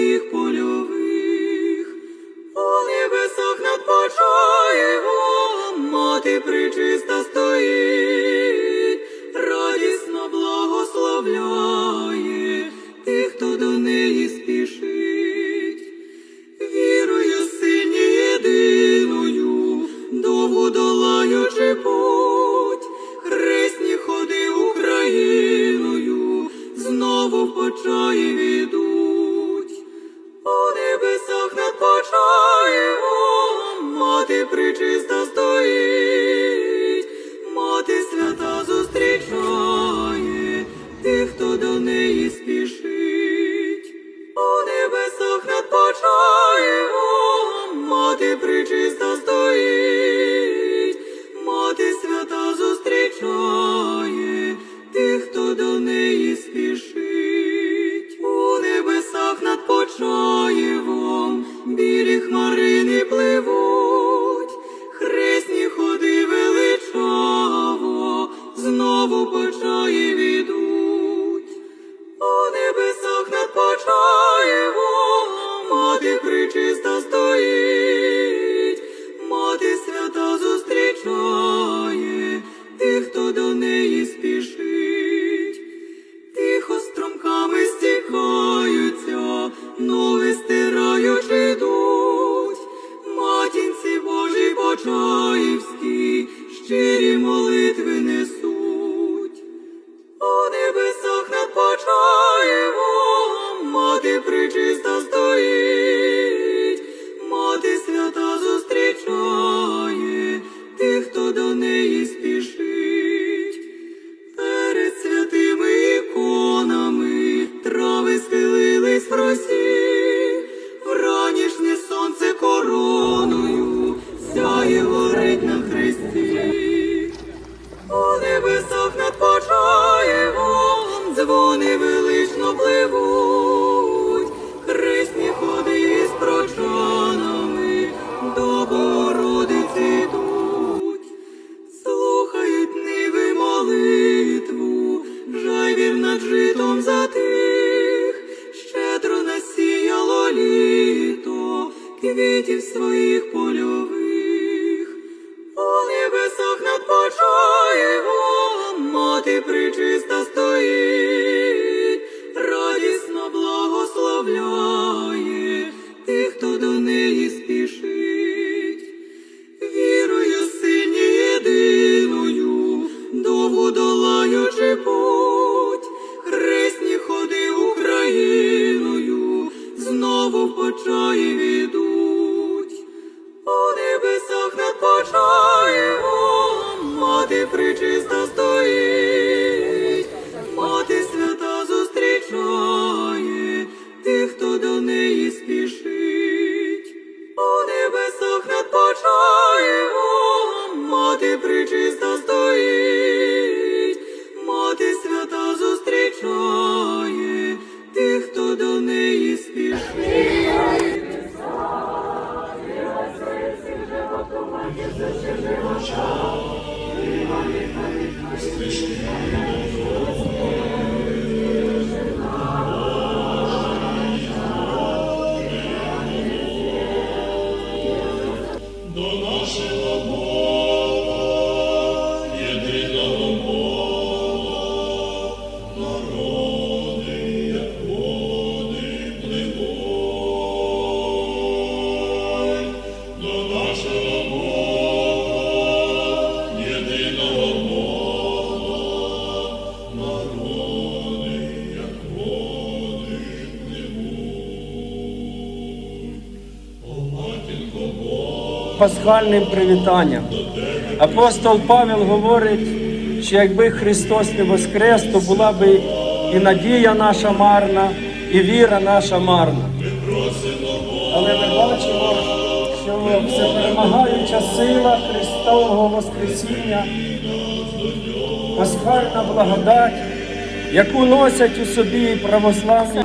своїх польових, у небесах над Почаєвом мати причиста стоїть, радісно благословляє тих, хто до неї спішить, вірою сині єдиною, довго долаючи путь, хресні ходи Україною, знову в Почаєві. pričist. Lord, заповітів своїх полю. Пасхальним привітанням. Апостол Павел говорить, що якби Христос не воскрес, то була би і надія наша марна, і віра наша марна. Але ми бачимо, що всеперемагаюча сила Христового Воскресіння, пасхальна благодать, яку носять у собі православні.